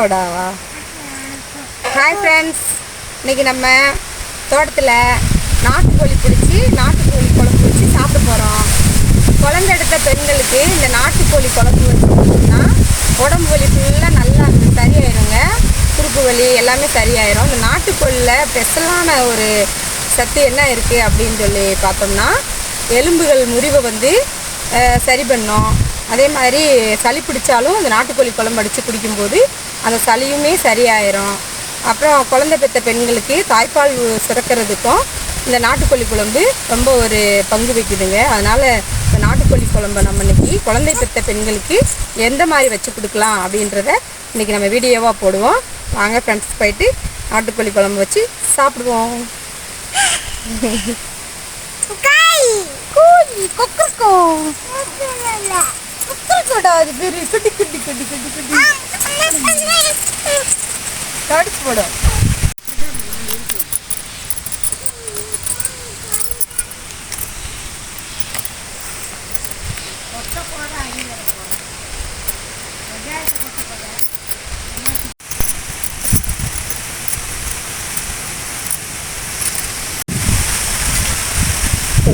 கோடாவா? Hi friends இன்னைக்கு நம்ம தோட்டத்தில் நாட்டுக்கோழி பிடிச்சி நாட்டுக்கோழி குழம்பு வச்சு சாப்பிட போகிறோம் குழந்தை எடுத்த பெண்களுக்கு இந்த நாட்டுக்கோழி குழம்பு வச்சு கொடுத்தோம்னா உடம்பு வலி ஃபுல்லாக நல்லா சரியாயிருங்க. குறுக்கு வலி எல்லாமே சரியாயிரும். இந்த நாட்டுக்கோழியில் ஸ்பெஷலான ஒரு சத்து என்ன இருக்குது அப்படின்னு சொல்லி பார்த்தோம்னா எலும்புகள் முறிவை வந்து சரி பண்ணும். அதே மாதிரி சளி பிடிச்சாலும் அந்த நாட்டுக்கோழி குழம்பு அடித்து குடிக்கும்போது அந்த சளியுமே சரியாயிரும். அப்புறம் குழந்தை பெற்ற பெண்களுக்கு தாய்ப்பால் சுரக்கிறதுக்கும் இந்த நாட்டுக்கோழி குழம்பு ரொம்ப ஒரு பங்கு வைக்குதுங்க. அதனால் இந்த நாட்டுக்கோழி குழம்பை நம்ம இன்னைக்கு குழந்தை பெற்ற பெண்களுக்கு எந்த மாதிரி வச்சு கொடுக்கலாம் அப்படின்றத இன்னைக்கு நம்ம வீடியோவாக போடுவோம். வாங்க ஃப்ரெண்ட்ஸ் போயிட்டு நாட்டுக்கோழி குழம்பு வச்சு சாப்பிடுவோம். குட்டி குட்டி குட்டி குட்டி குட்டி தடுத்து போடும்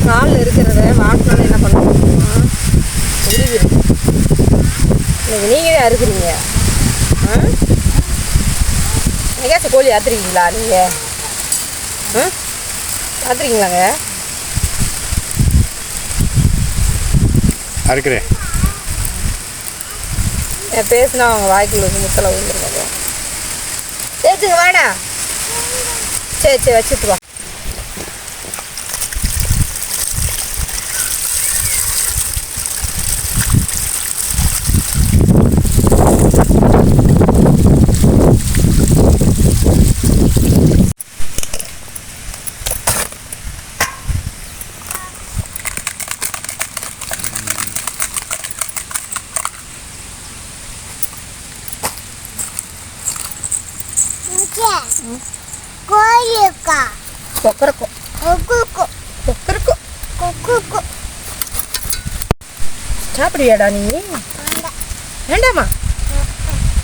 கால் இருக்கிறத வாட்டினால என்ன பண்ணுவோம் உருவிடும் இன்னைக்கு நீங்களே அறுக்குறீங்க. எங்கேயாச்சும் கோழி அறுத்துருக்கீங்களா? நீங்கள் ஆ அறுத்துருக்கீங்களாங்க அறுக்கிறேன். பேசுனா அவங்க வாய்க்குள்ள முத்தலை விழுந்துருக்காங்க ஏச்சுங்க வாடா. சரி சரி வச்சுட்டு வா கொக்கரக்கோ கொக்குக்கு கொக்கரக்கோ கொக்குக்கு சாப்பிடுவியாடா நீ? வேண்டாமா?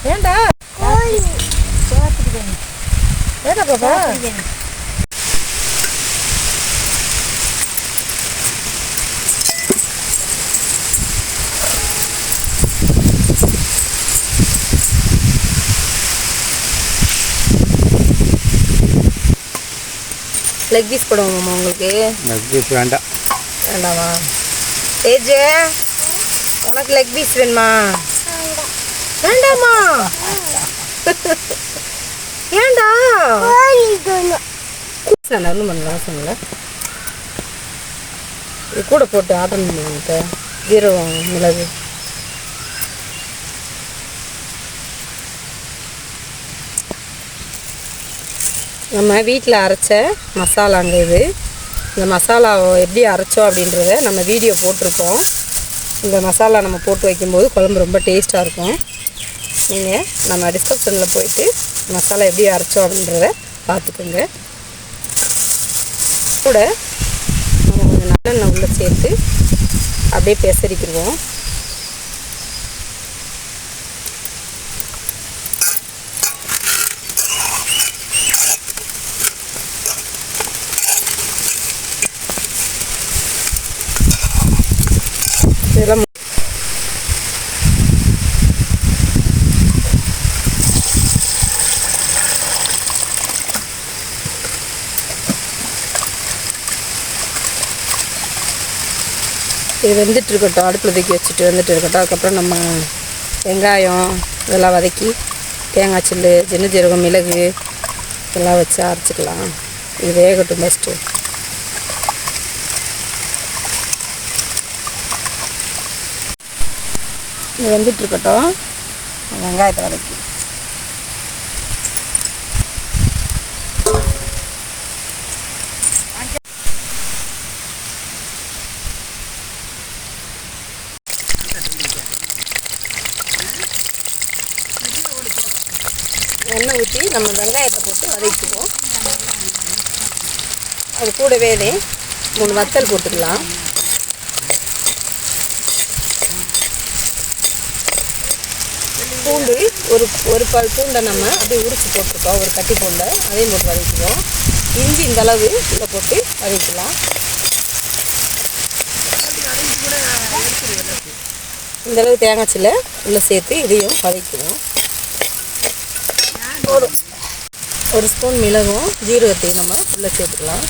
வேண்டா. கோழி. வேண்டா பாப்பா லெக் பீஸ் போடுவோம்மா உங்களுக்கு? நெக் வேண்டாம். வேண்டாமா? ஏஜ்? உனக்கு லெக் பீஸ் வேணுமா? வேண்டாமா? ஏண்டா ஒன்றும் பண்ணலாம் சொன்னல இது கூட போட்டு ஆர்டர் பண்ணுவாங்க ஜீரகம் மிளகு. நம்ம வீட்டில் அரைச்ச மசாலாங்க இது. இந்த மசாலாவை எப்படி அரைச்சோம் அப்படின்றத நம்ம வீடியோ போட்டிருக்கோம். இந்த மசாலா நம்ம போட்டு வைக்கும்போது குழம்பு ரொம்ப டேஸ்ட்டாக இருக்கும். நீங்கள் நம்ம டிஸ்கிரிப்ஷனில் போயிட்டு மசாலா எப்படி அரைச்சோம் அப்படின்றத பார்த்துக்கோங்க. கூட நம்ம கொஞ்சம் நல்லெண்ணெய் உள்ளே சேர்த்து அப்படியே பெசரிக்கிடுவோம். இதெல்லாம் இது வெந்துட்டு இருக்கட்டும் அடுப்பில் தூக்கி வச்சுட்டு வந்துட்டு இருக்கட்டும். அதுக்கப்புறம் நம்ம வெங்காயம் இதெல்லாம் வதக்கி தேங்காய் சில்லு சின்ன ஜீரகம் மிளகு இதெல்லாம் வச்சு அரைச்சிக்கலாம். இது வேகட்டும் ஃபஸ்ட்டு இது வெந்துட்டு இருக்கட்டும் வெங்காயத்தை வதக்கி. எண்ணெய் ஊற்றி நம்ம வெங்காயத்தை போட்டு வதக்கிடுவோம் அது கூடவே மூணு வத்தல் போட்டுக்கலாம். பூண்டு ஒரு ஒரு பல் பூண்டை நம்ம அப்படியே உரிச்சு போட்டிருக்கோம். ஒரு கட்டி பூண்டை அதையும் போட்டு வதக்கிடுவோம் இஞ்சி இந்த அளவு இதை போட்டு வதக்கலாம் இந்த அளவு தேங்காய் சில்லை உள்ளே சேர்த்து இதையும் வதக்கிடுவோம் ஒரு ஒரு ஸ்பூன் மிளகும் ஜீரகத்தையும் நம்ம உள்ளே சேர்த்துக்கலாம்.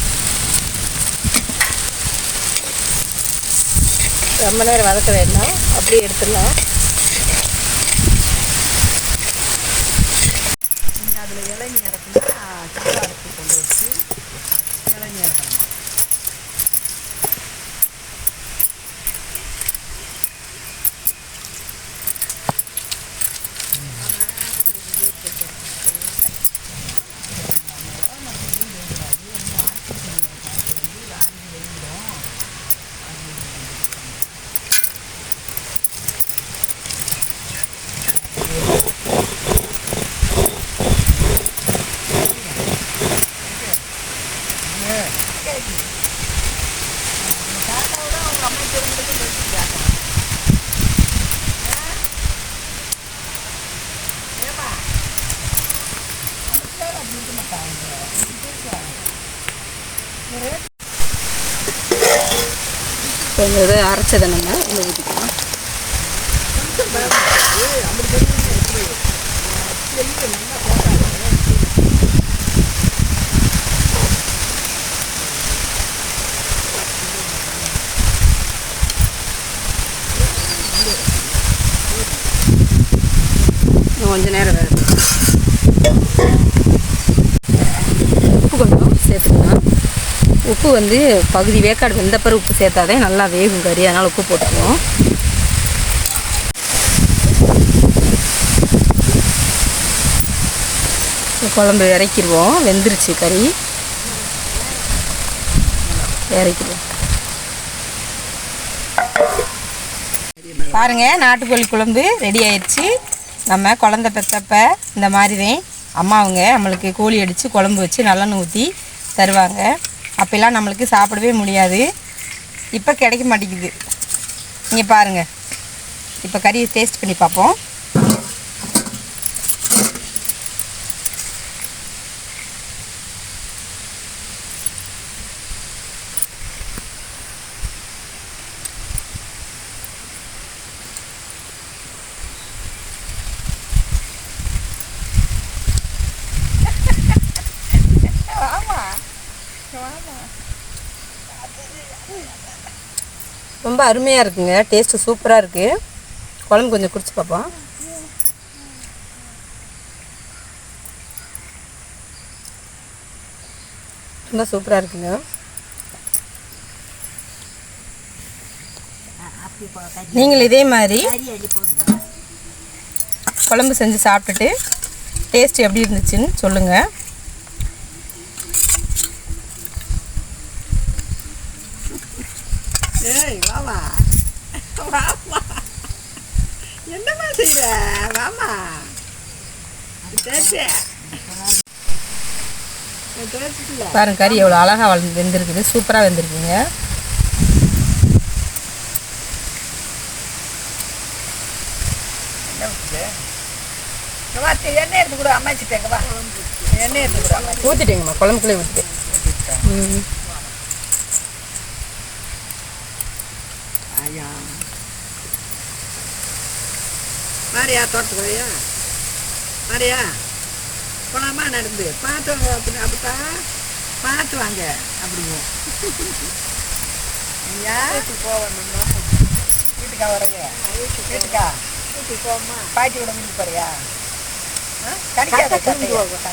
ரொம்ப நேரம் வதக்க வேண்டாம். அப்படியே எடுத்துடலாம். அதில் இளநீ இறக்கணும்னா கொஞ்சம் இது அரைச்சதை நம்ம இதில் ஊற்றிக்கலாம் இன்னும் கொஞ்ச நேரம் வேறு உப்பு கொஞ்சம் சேர்த்துக்கலாம் உப்பு வந்து பகுதி வேக்காடு வெந்த பிறகு உப்பு சேர்த்தாதே நல்லா வேகும் கறி. அதனால் உப்பு போட்டுக்கணும். குழம்பு இறக்கிடுவோம். வெந்துருச்சு கறி. இறக்கிடுவோம். பாருங்க நாட்டுக்கோழி குழம்பு ரெடி ஆயிடுச்சு. நம்ம குழந்த பெற்றப்ப இந்த மாதிரி தான். அம்மாவுங்க நம்மளுக்கு கோழி அடித்து குழம்பு வச்சு நல்லெண்ணெய் ஊற்றி தருவாங்க. அப்போல்லாம் நம்மளுக்கு சாப்பிடவே முடியாது. இப்போ கிடைக்க மாட்டேங்குது. இங்கே பாருங்கள் இப்போ கறியை டேஸ்ட் பண்ணி பார்ப்போம். ரொம்ப அருமையாக இருக்குங்க. டேஸ்ட்டு சூப்பராக இருக்குது குழம்பு கொஞ்சம் குடிச்சு பார்ப்போம் ரொம்ப சூப்பராக இருக்குங்க. நீங்கள் இதே மாதிரி குழம்பு செஞ்சு சாப்பிட்டுட்டு டேஸ்ட் எப்படி இருந்துச்சுன்னு சொல்லுங்கள் ஏய் வாமா வாமா என்னம்மா செய்கிற வாமா பாருங்க கறி எவ்வளோ அழகாக வளர்ந்து வெந்திருக்குது. சூப்பராக வெந்திருக்குங்க எண்ணெய் எடுத்து கூட அம்மாச்சிட்டேங்க வா. எண்ணெய் எடுத்து கூட ஊற்றிட்டேங்கம்மா குழம்புக்குள்ளே ஊற்றிட்டேன் ம். மாரியா தோட்டத்துக்கு வரையா மாரியா போலாமா நடந்து? பார்த்து அப்படி அப்படித்தா பார்த்து வாங்க அப்படிவோம் ஐயா? போகணும்னா வீட்டுக்கா வரங்க? வீட்டுக்கா வீட்டுக்கு? போமா பாட்டியோட வீட்டுக்கு போறியா? ஆ? கிடைக்காது சட்டை சட்டை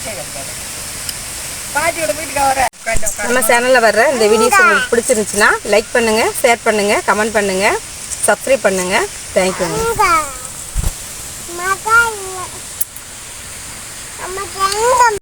கிடைக்காது. பாட்டியோட வீட்டுக்கா வர. நம்ம சேனலில் வர்ற இந்த வீடியோஸ் உங்களுக்கு பிடிச்சிருந்துச்சுன்னா லைக் பண்ணுங்கள் ஷேர் பண்ணுங்கள் கமெண்ட் பண்ணுங்கள் சப்ஸ்கிரைப் பண்ணுங்கள் தேங்க்யூங்க 妈妈真的。